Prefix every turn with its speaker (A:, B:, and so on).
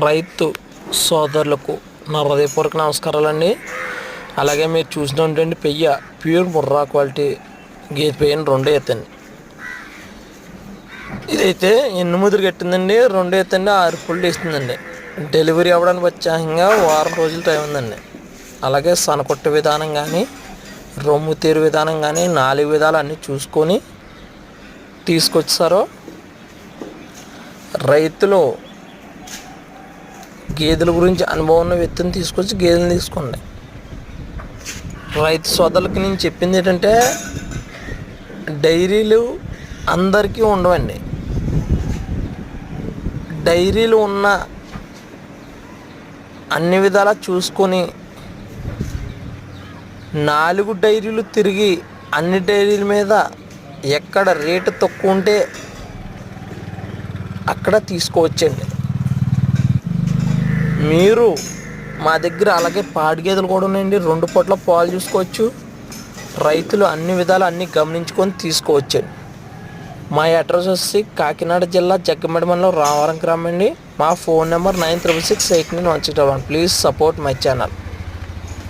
A: రైతు సోదరులకు నా హృదయపూర్వక నమస్కారాలండి. అలాగే మీరు చూసినటువంటి పెయ్య ప్యూర్ ముర్రా క్వాలిటీ గేదె పెయ్యని రెండో ఎత్తండి. ఇదైతే ఎన్నుముదురు కట్టిందండి? రెండో ఎత్తండి ఆరు పుళ్ళు ఇస్తుందండి. డెలివరీ అవ్వడానికి వచ్చాకంగా వారం రోజులు టైం ఉందండి. అలాగే సనకొట్ట విధానం కానీ రొమ్ము తీరు విధానం కానీ నాలుగు విధాలు అన్నీ చూసుకొని తీసుకొచ్చారో. రైతులు గేదెల గురించి అనుభవం ఉన్న వ్యక్తిని తీసుకొచ్చి గేదెలు తీసుకోండి. రైతు సోదరులకి నేను చెప్పింది ఏంటంటే డైరీలు అందరికీ ఉండవండి. డైరీలు ఉన్న అన్ని విధాలా చూసుకొని నాలుగు డైరీలు తిరిగి అన్ని డైరీల మీద ఎక్కడ రేటు తక్కువ ఉంటే అక్కడ తీసుకోవచ్చండి. మీరు మా దగ్గర అలాగే పాడి గేదెలు కూడా ఉన్నాయండి. రెండు పూట్ల పాలు చూసుకోవచ్చు. రైతులు అన్ని విధాలు అన్నీ గమనించుకొని తీసుకోవచ్చండి. మా అడ్రస్ వచ్చి కాకినాడ జిల్లా జగ్గమెడ మండలం రామవరం గ్రామం అండి. మా phone number nine triple six eight nine one six one. Please support my channel.